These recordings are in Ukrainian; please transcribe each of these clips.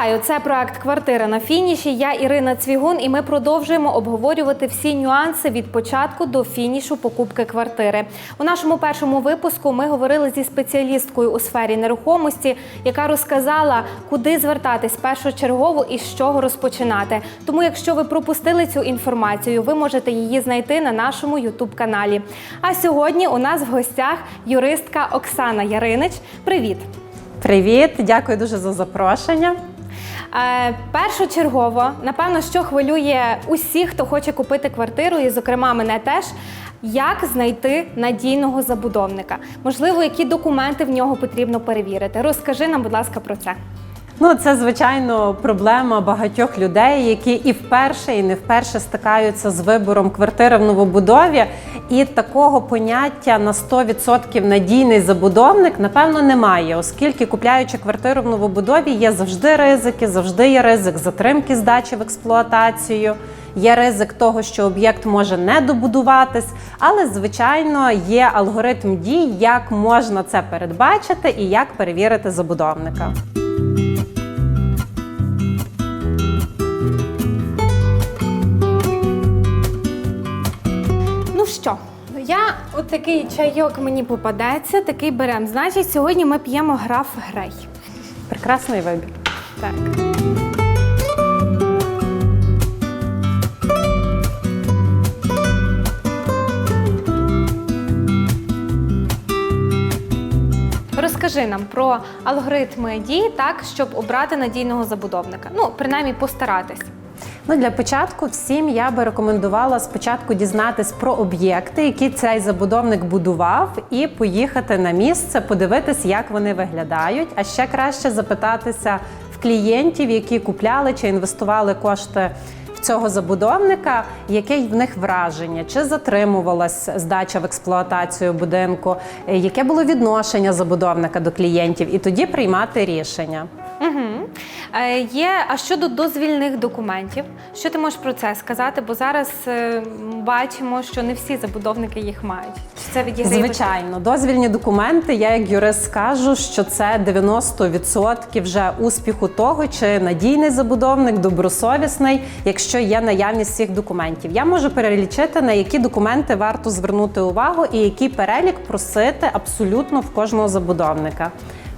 Вітаю! Це проект Квартира на фініші. Я Ірина Цвігун, і ми продовжуємо обговорювати всі нюанси від початку до фінішу покупки квартири. У нашому першому випуску ми говорили зі спеціалісткою у сфері нерухомості, яка розказала, куди звертатись першочергово і з чого розпочинати. Тому, якщо ви пропустили цю інформацію, ви можете її знайти на нашому Ютуб каналі. А сьогодні у нас в гостях юристка Оксана Яринич. Привіт! Привіт, дякую дуже за запрошення. Е, першочергово, напевно, що хвилює усіх, хто хоче купити квартиру, і, зокрема, мене теж. Як знайти надійного забудовника? Можливо, які документи в нього потрібно перевірити? Розкажи нам, будь ласка, про це. Ну, це звичайно проблема багатьох людей, які і вперше, і не вперше стикаються з вибором квартири в новобудові. І такого поняття на 100% надійний забудовник, напевно, немає, оскільки купляючи квартиру в новобудові, є завжди ризики, завжди є ризик затримки здачі в експлуатацію. Є ризик того, що об'єкт може не добудуватись, але звичайно є алгоритм дій, як можна це передбачити і як перевірити забудовника. Що, я от такий чайок мені попадеться, такий берем. Значить, сьогодні ми п'ємо граф Грей. Прекрасний вибір. Так. Розкажи нам про алгоритми дій, так, щоб обрати надійного забудовника. Ну, принаймні, постаратись. Ну для початку всім я би рекомендувала спочатку дізнатись про об'єкти, які цей забудовник будував, і поїхати на місце, подивитись, як вони виглядають. А ще краще запитатися в клієнтів, які купляли чи інвестували кошти. Цього забудовника, яке в них враження, чи затримувалась здача в експлуатацію будинку, яке було відношення забудовника до клієнтів, і тоді приймати рішення. Угу. Е, є, а щодо дозвільних документів, що ти можеш про це сказати? Бо зараз е, бачимо, що не всі забудовники їх мають. Чи це відіграє? Звичайно, дозвільні документи. Я як юрист скажу, що це 90% вже успіху того, чи надійний забудовник, добросовісний, якщо є наявність всіх документів. Я можу перелічити на які документи варто звернути увагу і який перелік просити абсолютно в кожного забудовника.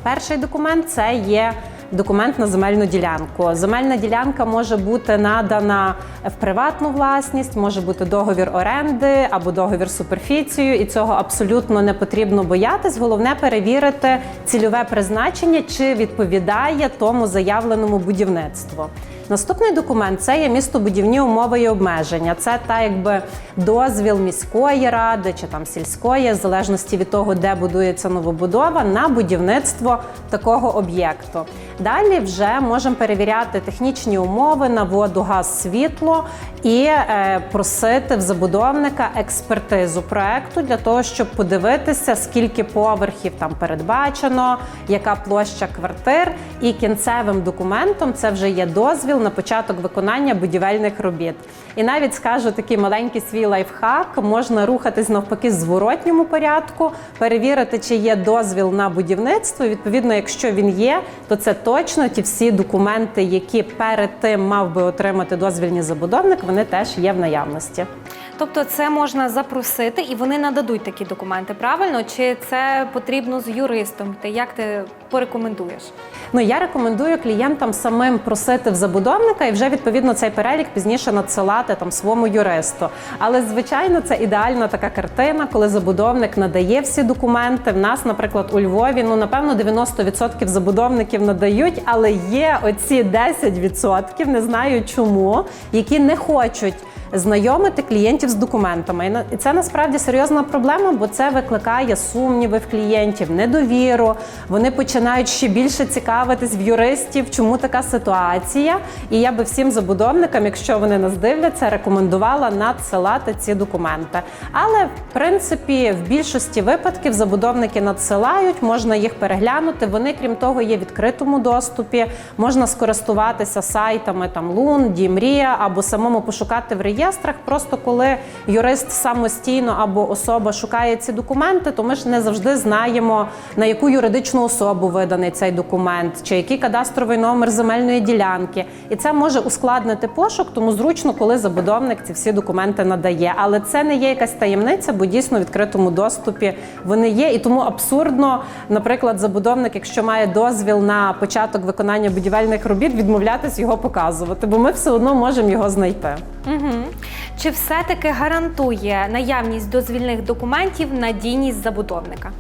Перший документ це є. Документ на земельну ділянку. Земельна ділянка може бути надана в приватну власність, може бути договір оренди або договір суперфіцію, і цього абсолютно не потрібно боятись. Головне перевірити цільове призначення, чи відповідає тому заявленому будівництву. Наступний документ це є містобудівні умови і обмеження. Це та якби дозвіл міської ради чи там сільської, в залежності від того, де будується новобудова, на будівництво такого об'єкту. Далі вже можемо перевіряти технічні умови на воду, газ, світло і е, просити в забудовника експертизу проекту для того, щоб подивитися, скільки поверхів там передбачено, яка площа квартир, і кінцевим документом це вже є дозвіл на початок виконання будівельних робіт. І навіть скажу такий маленький свій лайфхак: можна рухатись навпаки в зворотньому порядку, перевірити, чи є дозвіл на будівництво. Відповідно, якщо він є, то це точно ті всі документи, які перед тим мав би отримати дозвільний забудовник, вони теж є в наявності. Тобто це можна запросити і вони нададуть такі документи, правильно? Чи це потрібно з юристом? Ти як ти порекомендуєш? Ну я рекомендую клієнтам самим просити в забудовника і вже відповідно цей перелік пізніше надсилати там своєму юристу. Але звичайно, це ідеальна така картина, коли забудовник надає всі документи. В нас, наприклад, у Львові, ну напевно, 90% забудовників надають, але є оці 10%, не знаю чому, які не хочуть. Знайомити клієнтів з документами, І це насправді серйозна проблема, бо це викликає сумніви в клієнтів, недовіру. Вони починають ще більше цікавитись в юристів, чому така ситуація. І я би всім забудовникам, якщо вони нас дивляться, рекомендувала надсилати ці документи. Але в принципі, в більшості випадків забудовники надсилають, можна їх переглянути. Вони, крім того, є в відкритому доступі. Можна скористуватися сайтами там Лун, Дімрія або самому пошукати в реєстрах. Просто коли юрист самостійно або особа шукає ці документи, то ми ж не завжди знаємо на яку юридичну особу виданий цей документ, чи який кадастровий номер земельної ділянки. І це може ускладнити пошук, тому зручно, коли забудовник ці всі документи надає. Але це не є якась таємниця, бо дійсно в відкритому доступі вони є. І тому абсурдно, наприклад, забудовник, якщо має дозвіл на початок виконання будівельних робіт, відмовлятись його показувати, бо ми все одно можемо його знайти. Угу. Чи все-таки гарантує наявність дозвільних документів надійність забудовника?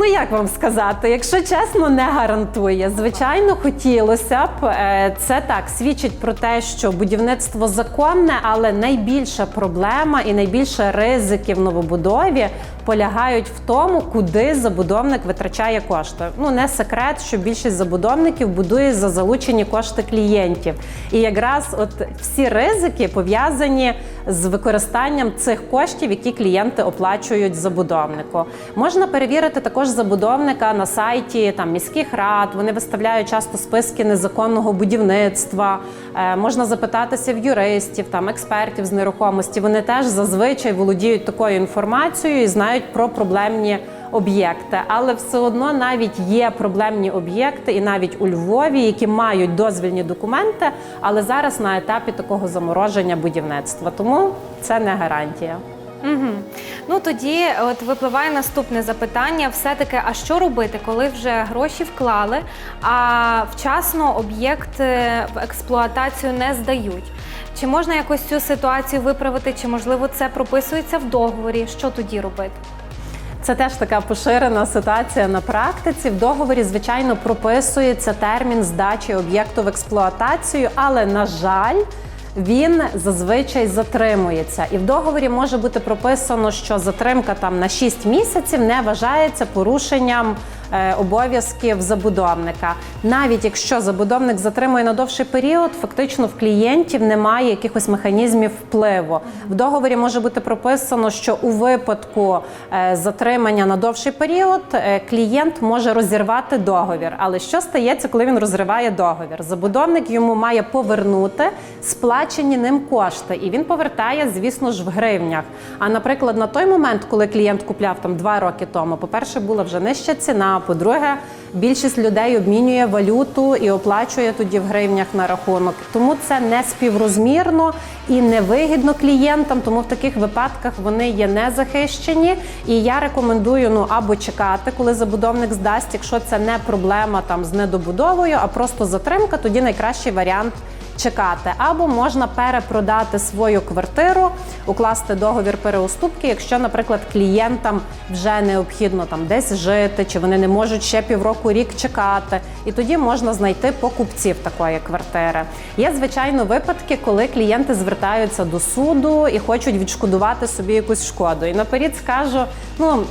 Ну як вам сказати, якщо чесно, не гарантує. Звичайно, хотілося б. Е, Це так свідчить про те, що будівництво законне, але найбільша проблема і найбільше ризики в новобудові полягають в тому, куди забудовник витрачає кошти. Ну не секрет, що більшість забудовників будує за залучені кошти клієнтів. І якраз от всі ризики пов'язані з використанням цих коштів, які клієнти оплачують забудовнику. Можна перевірити також забудовника на сайті там міських рад. Вони виставляють часто списки незаконного будівництва. Е, можна запитатися в юристів, там експертів з нерухомості. Вони теж зазвичай володіють такою інформацією і знають про проблемні об'єкти, але все одно навіть є проблемні об'єкти, і навіть у Львові, які мають дозвільні документи, але зараз на етапі такого замороження будівництва. Тому це не гарантія. Угу. Ну тоді от випливає наступне запитання: все-таки, а що робити, коли вже гроші вклали, а вчасно об'єкт е, в експлуатацію не здають? Чи можна якось цю ситуацію виправити, чи можливо це прописується в договорі? Що тоді робити? Це теж така поширена ситуація на практиці. В договорі, звичайно, прописується термін здачі об'єкту в експлуатацію, але на жаль. Він зазвичай затримується, і в договорі може бути прописано, що затримка там на 6 місяців не вважається порушенням обов'язків забудовника. Навіть якщо забудовник затримує на довший період, фактично в клієнтів немає якихось механізмів впливу. В договорі може бути прописано, що у випадку е, затримання на довший період е, клієнт може розірвати договір. Але що стається, коли він розриває договір? Забудовник йому має повернути сплачені ним кошти, і він повертає, звісно ж, в гривнях. А наприклад, на той момент, коли клієнт купляв там два роки тому, по-перше, була вже нижча ціна. По-друге, більшість людей обмінює валюту і оплачує тоді в гривнях на рахунок. Тому це не співрозмірно і невигідно клієнтам. Тому в таких випадках вони є не захищені. І я рекомендую ну або чекати, коли забудовник здасть, якщо це не проблема там з недобудовою, а просто затримка, тоді найкращий варіант чекати. Або можна перепродати свою квартиру, укласти договір переуступки, якщо, наприклад, клієнтам вже необхідно там десь жити, чи вони не можуть ще півроку рік чекати. І тоді можна знайти покупців такої квартири. Є звичайно випадки, коли клієнти звертаються до суду і хочуть відшкодувати собі якусь шкоду. І наперед скажу: ну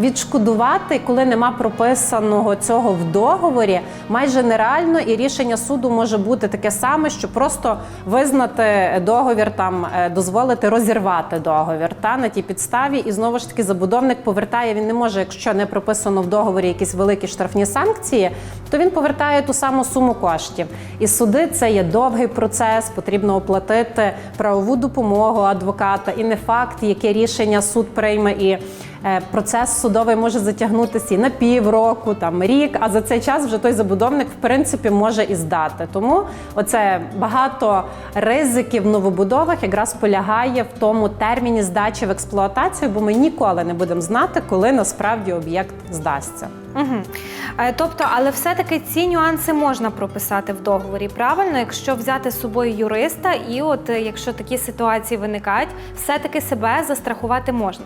відшкодувати, коли нема прописаного цього в договорі, майже нереально, і рішення суду може бути таке саме, що просто визнати договір, там е, дозволити розірвати договір та на тій підставі, і знову ж таки забудовник повертає. Він не може, якщо не прописано в договорі якісь великі штрафні санкції, то він повертає ту саму суму коштів. І суди це є довгий процес, потрібно оплатити правову допомогу адвоката, і не факт, яке рішення суд прийме і. Е, Процес судовий може затягнутися і на півроку, там рік. А за цей час вже той забудовник в принципі може і здати. Тому оце багато ризиків новобудовах якраз полягає в тому терміні здачі в експлуатацію, бо ми ніколи не будемо знати, коли насправді об'єкт здасться. Угу. Тобто, але все-таки ці нюанси можна прописати в договорі, правильно, якщо взяти з собою юриста, і от е, якщо такі ситуації виникають, все-таки себе застрахувати можна.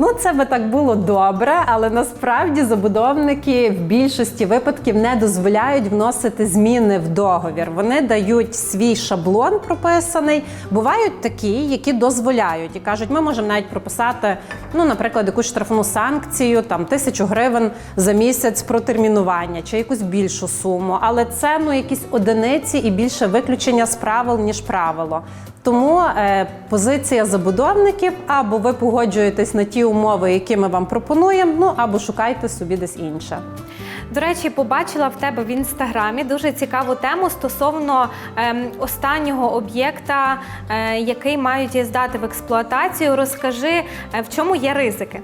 Ну, це би так було добре, але насправді забудовники в більшості випадків не дозволяють вносити зміни в договір. Вони дають свій шаблон прописаний. Бувають такі, які дозволяють і кажуть, ми можемо навіть прописати, ну, наприклад, якусь штрафну санкцію, там тисячу гривень за місяць протермінування чи якусь більшу суму. Але це ну якісь одиниці і більше виключення з правил ніж правило. Тому е, позиція забудовників або ви погоджуєтесь на ті умови, які ми вам пропонуємо, ну або шукайте собі десь інше. До речі, побачила в тебе в інстаграмі дуже цікаву тему стосовно ем, останнього об'єкта, е, який мають здати в експлуатацію. Розкажи, е, в чому є ризики?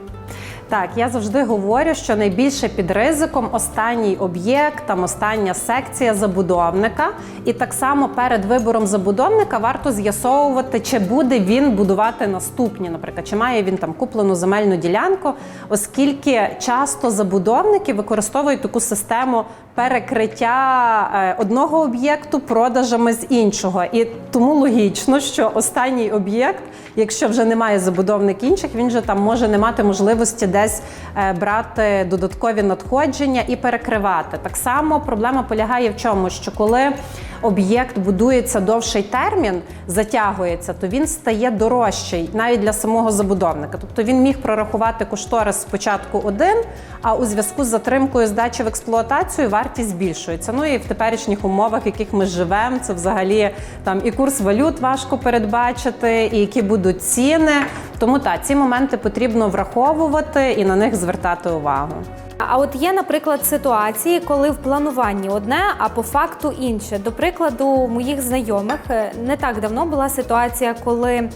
Так, я завжди говорю, що найбільше під ризиком останній об'єкт, там остання секція забудовника. І так само перед вибором забудовника варто з'ясовувати, чи буде він будувати наступні, наприклад, чи має він там куплену земельну ділянку, оскільки часто забудовники використовують таку систему перекриття е, одного об'єкту продажами з іншого. І тому логічно, що останній об'єкт, якщо вже немає забудовник інших, він же там може не мати можливості десь е, брати додаткові надходження і перекривати. Так само проблема полягає в чому, що коли об'єкт будується довший термін, затягується, то він стає дорожчий навіть для самого забудовника. Тобто він міг прорахувати кошторис спочатку один, а у зв'язку з затримкою здачі в експлуатацію вартість збільшується. Ну і в теперішніх умовах, в яких ми живемо, це взагалі там і курс валют важко передбачити, і які будуть ціни. Тому так, ці моменти потрібно враховувати і на них звертати увагу. А от є, наприклад, ситуації, коли в плануванні одне, а по факту інше. До прикладу, моїх знайомих е, не так давно була ситуація, коли е,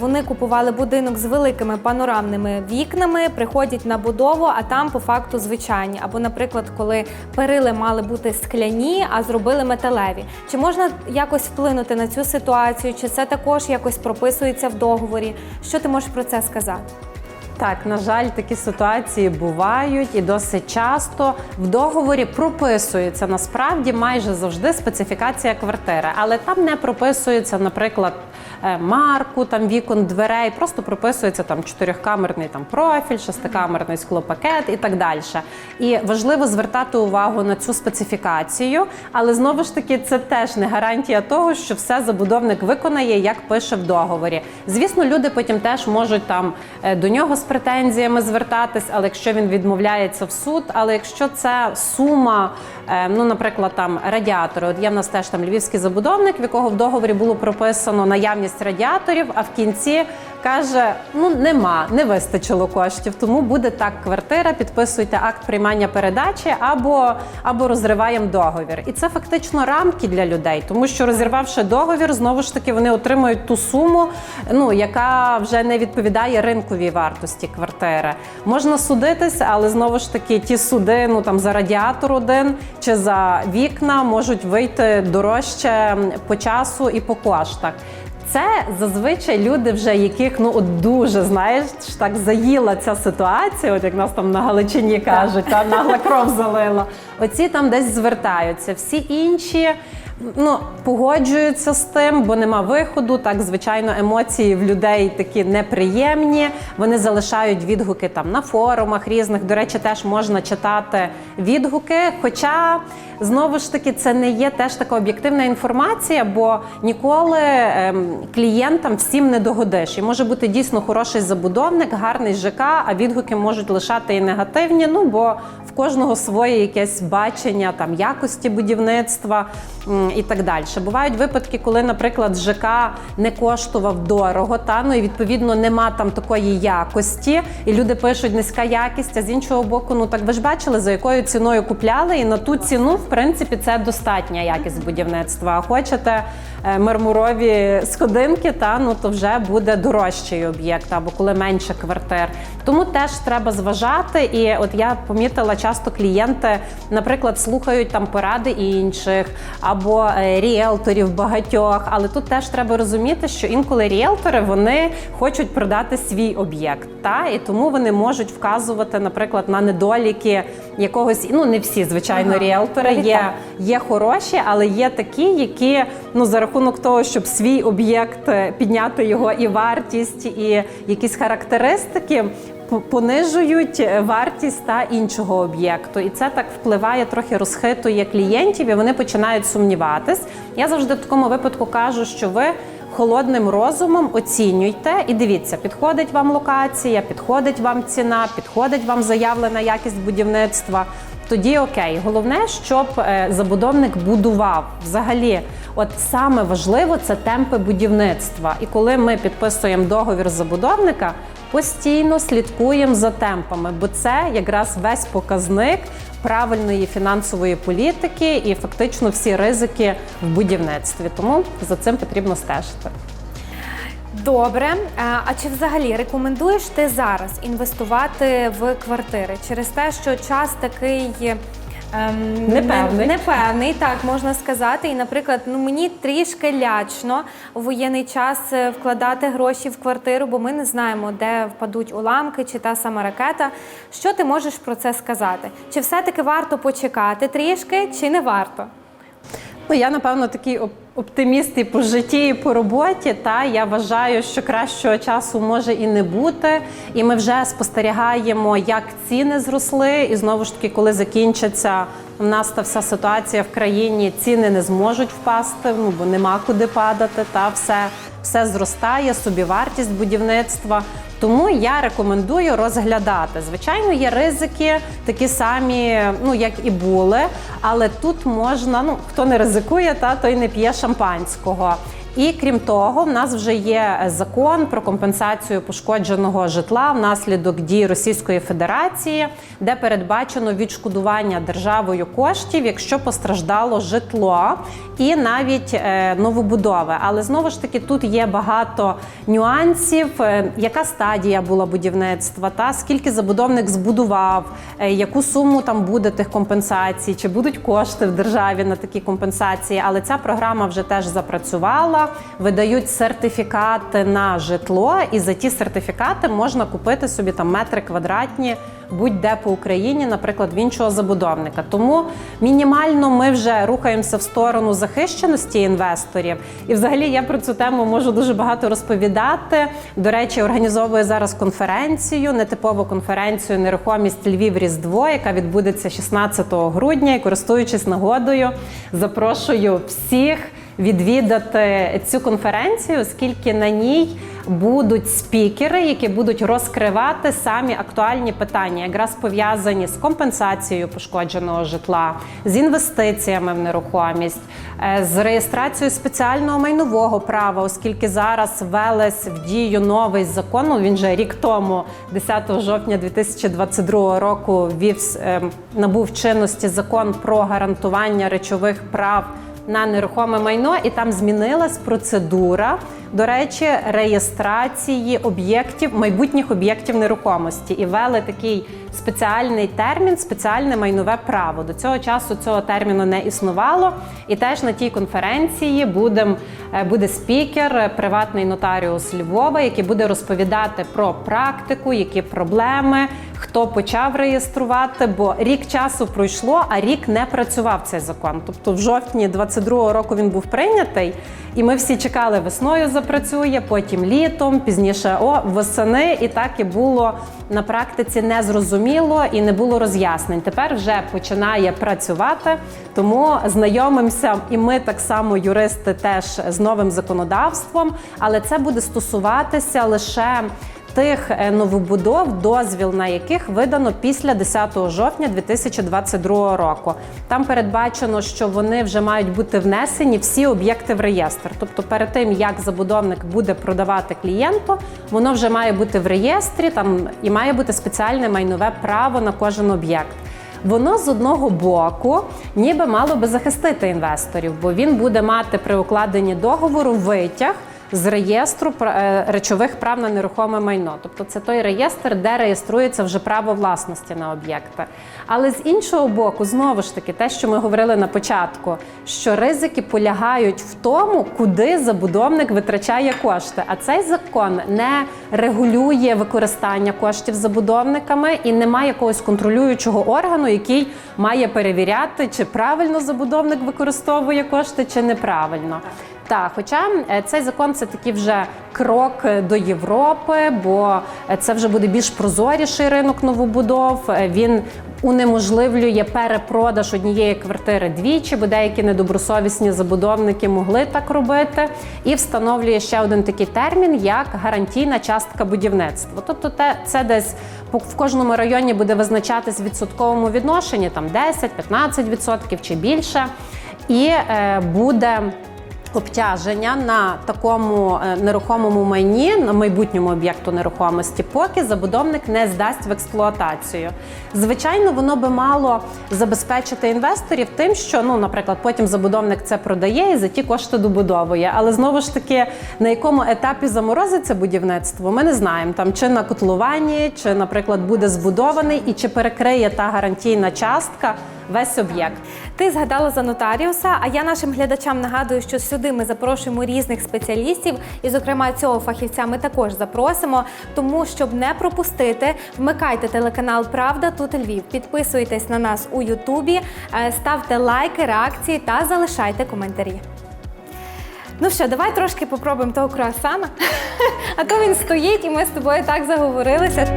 вони купували будинок з великими панорамними вікнами, приходять на будову, а там по факту звичайні. Або, наприклад, коли перили мали бути скляні, а зробили металеві. Чи можна якось вплинути на цю ситуацію? Чи це також якось прописується в договорі? Що ти можеш про це сказати? Так, на жаль, такі ситуації бувають і досить часто. В договорі прописується насправді майже завжди специфікація квартири, але там не прописується, наприклад, марку там вікон дверей, просто прописується там чотирьохкамерний там профіль, шестикамерний склопакет і так далі. І важливо звертати увагу на цю специфікацію, але знову ж таки це теж не гарантія того, що все забудовник виконає, як пише в договорі. Звісно, люди потім теж можуть там е, до нього з претензіями звертатись, але якщо він відмовляється в суд, але якщо це сума, е, ну, наприклад, там радіатори, от є в нас теж там львівський забудовник, в якого в договорі було прописано наявність радіаторів, а в кінці каже: ну нема, не вистачило коштів, тому буде так квартира, підписуйте акт приймання передачі або, або розриваємо договір. І це фактично рамки для людей, тому що розірвавши договір, знову ж таки вони отримують ту суму, ну яка вже не відповідає ринковій вартості квартири. Можна судитися, але знову ж таки ті суди, ну там за радіатор один чи за вікна можуть вийти дорожче по часу і по коштах. Це зазвичай люди, вже яких ну от дуже знаєш, так заїла ця ситуація, от як нас там на Галичині кажуть, та нагла кров залила. Оці там десь звертаються. Всі інші ну погоджуються з тим, бо нема виходу. Так, звичайно, емоції в людей такі неприємні. Вони залишають відгуки там на форумах різних. До речі, теж можна читати відгуки. Хоча знову ж таки це не є теж така об'єктивна інформація, бо ніколи ем, клієнтам всім не догодиш. І може бути дійсно хороший забудовник, гарний ЖК, а відгуки можуть лишати і негативні. Ну бо в кожного своє якесь бачення там якості будівництва і так далі. Бувають випадки, коли, наприклад, ЖК не коштував дорого, та ну і відповідно нема там такої якості, і люди пишуть низька якість. А з іншого боку, ну так ви ж бачили, за якою ціною купляли, і на ту ціну, в принципі, це достатня якість будівництва. А хочете е, мармурові сходинки, та ну то вже буде дорожчий об'єкт, або коли менше квартир. Тому теж треба зважати. І от я помітила, часто клієнти, наприклад, слухають там поради інших або е, ріелторів багатьох. Але тут теж треба розуміти, що інколи ріелтори вони хочуть продати свій об'єкт, та і тому вони можуть вказувати, наприклад, на недоліки якогось. Ну не всі, звичайно, Ага. ріелтори є, є хороші, але є такі, які ну за рахунок того, щоб свій об'єкт е, підняти його і вартість, і якісь характеристики. Понижують е, вартість та іншого об'єкту, і це так впливає, трохи розхитує клієнтів, і вони починають сумніватись. Я завжди в такому випадку кажу, що ви холодним розумом оцінюйте і дивіться, підходить вам локація, підходить вам ціна, підходить вам заявлена якість будівництва. Тоді окей, головне, щоб е, забудовник будував. Взагалі, от саме важливо це темпи будівництва. І коли ми підписуємо договір забудовника, постійно слідкуємо за темпами, бо це якраз весь показник правильної фінансової політики і фактично всі ризики в будівництві. Тому за цим потрібно стежити. Добре. А, А чи взагалі рекомендуєш ти зараз інвестувати в квартири через те, що час такий. Ем, Непевний. не- Непевний, так можна сказати. І, наприклад, ну мені трішки лячно у воєнний час е, вкладати гроші в квартиру, бо ми не знаємо, де впадуть уламки чи та сама ракета. Що ти можеш про це сказати? Чи все-таки варто почекати трішки, чи не варто? Ну, я напевно такий оптиміст і по житті, і по роботі. Та я вважаю, що кращого часу може і не бути. І ми вже спостерігаємо, як ціни зросли. І знову ж таки, коли закінчиться в нас та вся ситуація в країні, ціни не зможуть впасти, ну бо нема куди падати. Та все, все зростає, собівартість будівництва. Тому я рекомендую розглядати. Звичайно, є ризики, такі самі, ну як і були, але тут можна, ну хто не ризикує, та той не п'є шампанського. І крім того, в нас вже є закон про компенсацію пошкодженого житла внаслідок дій Російської Федерації, де передбачено відшкодування державою коштів, якщо постраждало житло і навіть е, новобудови. Але знову ж таки тут є багато нюансів, е, яка стадія була будівництва, та скільки забудовник збудував, е, яку суму там буде тих компенсацій, чи будуть кошти в державі на такі компенсації. Але ця програма вже теж запрацювала. Видають сертифікати на житло, і за ті сертифікати можна купити собі там метри квадратні будь-де по Україні, наприклад, в іншого забудовника. Тому мінімально ми вже рухаємося в сторону захищеності інвесторів. І взагалі я про цю тему можу дуже багато розповідати. До речі, організовую зараз конференцію, нетипову конференцію Нерухомість Львів Різдво, яка відбудеться 16 грудня. І користуючись нагодою, запрошую всіх відвідати цю конференцію, оскільки на ній будуть спікери, які будуть розкривати самі актуальні питання, якраз пов'язані з компенсацією пошкодженого житла, з інвестиціями в нерухомість, е, з реєстрацією спеціального майнового права, оскільки зараз ввелась в дію новий закон. ну, Він же рік тому, 10 жовтня 2022 року, вів е, набув чинності закон про гарантування речових прав на нерухоме майно, і там змінилась процедура, до речі, реєстрації об'єктів, майбутніх об'єктів нерухомості, і ввели такий спеціальний термін, спеціальне майнове право. До цього часу цього терміну не існувало. І теж на тій конференції будем, е, буде спікер, е, приватний нотаріус Львова, який буде розповідати про практику, які проблеми, хто почав реєструвати, бо рік часу пройшло, а рік не працював цей закон. Тобто в жовтні 22-го року він був прийнятий, і ми всі чекали весною запрацює, потім літом, пізніше о восени, і так і було на практиці незрозуміло і не було роз'яснень. Тепер вже починає працювати, тому знайомимося, і ми так само, юристи, теж з новим законодавством, але це буде стосуватися лише тих е, новобудов, дозвіл на яких видано після 10 жовтня 2022 року. Там передбачено, що вони вже мають бути внесені всі об'єкти в реєстр. Тобто, перед тим як забудовник буде продавати клієнту, воно вже має бути в реєстрі. Там і має бути спеціальне майнове право на кожен об'єкт. Воно з одного боку ніби мало би захистити інвесторів, бо він буде мати при укладенні договору витяг з реєстру е, речових прав на нерухоме майно. Тобто це той реєстр, де реєструється вже право власності на об'єкти. Але з іншого боку, знову ж таки, те, що ми говорили на початку, що ризики полягають в тому, куди забудовник витрачає кошти. А цей закон не регулює використання коштів забудовниками і немає якогось контролюючого органу, який має перевіряти, чи правильно забудовник використовує кошти, чи неправильно. Так, хоча е, цей закон це такий вже крок е, до Європи, бо е, це вже буде більш прозоріший ринок новобудов. Він унеможливлює перепродаж однієї квартири двічі, бо деякі недобросовісні забудовники могли так робити, і встановлює ще один такий термін, як гарантійна частка будівництва. Тобто, те це десь в кожному районі буде визначатись в відсотковому відношенні, там 10-15% чи більше, і буде обтяження на такому е, нерухомому майні, на майбутньому об'єкту нерухомості, поки забудовник не здасть в експлуатацію. Звичайно, воно би мало забезпечити інвесторів тим, що, ну, наприклад, потім забудовник це продає і за ті кошти добудовує. Але знову ж таки, на якому етапі заморозиться будівництво, ми не знаємо. Там чи на котловані, чи, наприклад, буде збудований, і чи перекриє та гарантійна частка весь об'єкт. Ти згадала за нотаріуса, а я нашим глядачам нагадую, що сюди ми запрошуємо різних спеціалістів, і, зокрема, цього фахівця ми також запросимо. Тому, щоб не пропустити, вмикайте телеканал Правда тут Львів. Підписуйтесь на нас у Ютубі, е, ставте лайки, реакції та залишайте коментарі. Ну що, давай трошки попробуємо того круасана. А то він стоїть, і ми з тобою так заговорилися.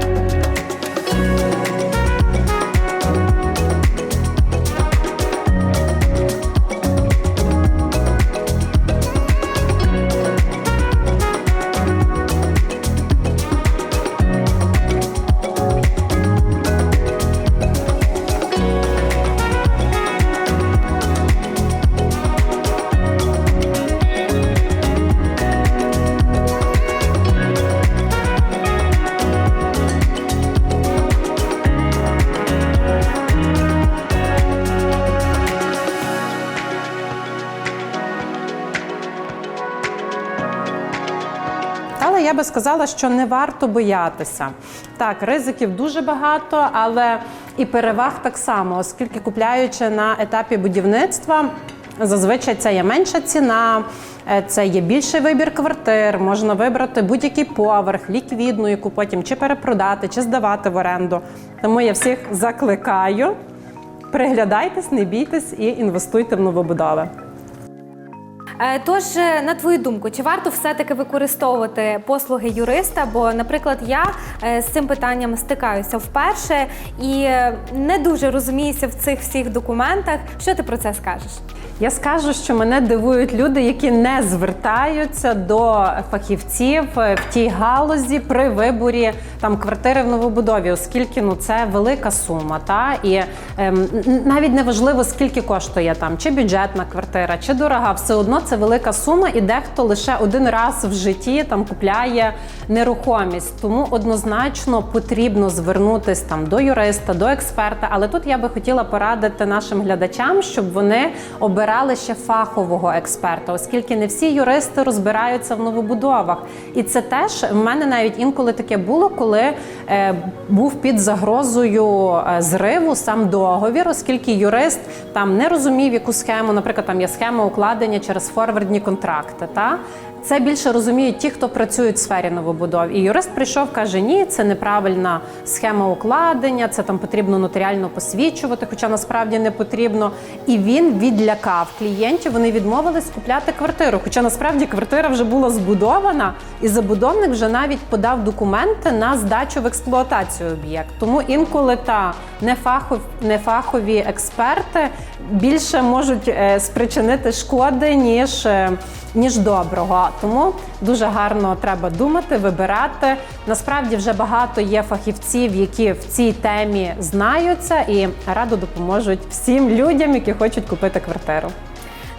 Але я би сказала, що не варто боятися. Так, ризиків дуже багато, але і переваг так само, оскільки купляючи на етапі будівництва, зазвичай це є менша ціна, е, це є більший вибір квартир, можна вибрати будь-який поверх, ліквідну, яку потім чи перепродати, чи здавати в оренду. Тому я всіх закликаю. Приглядайтесь, не бійтесь і інвестуйте в новобудови. Е, Тож, е, на твою думку, чи варто все-таки використовувати послуги юриста? Бо, наприклад, я е, з цим питанням стикаюся вперше і не дуже розуміюся в цих всіх документах. Що ти про це скажеш? Я скажу, що мене дивують люди, які не звертаються до фахівців в тій галузі при виборі там квартири в новобудові, оскільки ну це велика сума. Та і ем, навіть не важливо, скільки коштує там, чи бюджетна квартира, чи дорога, все одно це велика сума, і дехто лише один раз в житті там купляє нерухомість. Тому однозначно потрібно звернутись там до юриста, до експерта. Але тут я би хотіла порадити нашим глядачам, щоб вони обирали ще фахового експерта, оскільки не всі юристи розбираються в новобудовах. І це теж в мене навіть інколи таке було, коли е, був під загрозою е, зриву сам договір, оскільки юрист там не розумів яку схему, наприклад, там є схема укладення через форвардні контракти. Та це більше розуміють ті, хто працюють в сфері новобудов. І юрист прийшов, каже: ні, це неправильна схема укладення, це там потрібно нотаріально посвідчувати, хоча насправді не потрібно. І він відлякав клієнтів. Вони відмовились купляти квартиру. Хоча насправді квартира вже була збудована, і забудовник вже навіть подав документи на здачу в експлуатацію об'єкт. Тому інколи та нефахов, нефахові експерти більше можуть е, спричинити шкоди, ніж, е, ніж доброго. Тому дуже гарно треба думати, вибирати. Насправді вже багато є фахівців, які в цій темі знаються і радо допоможуть всім людям, які хочуть купити квартиру.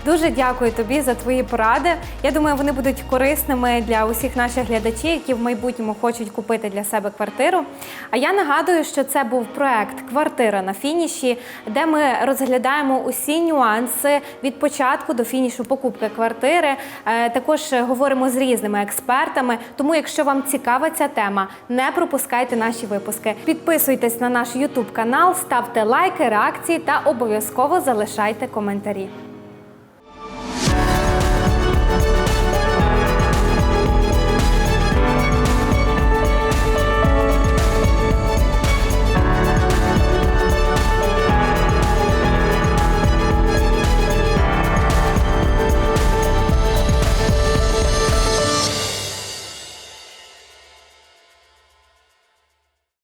Дуже дякую тобі за твої поради. Я думаю, вони будуть корисними для усіх наших глядачів, які в майбутньому хочуть купити для себе квартиру. А я нагадую, що це був проект Квартира на фініші, де ми розглядаємо усі нюанси від початку до фінішу покупки квартири. Е, Також говоримо з різними експертами. Тому, якщо вам цікава ця тема, не пропускайте наші випуски. Підписуйтесь на наш YouTube канал, ставте лайки, реакції та обов'язково залишайте коментарі.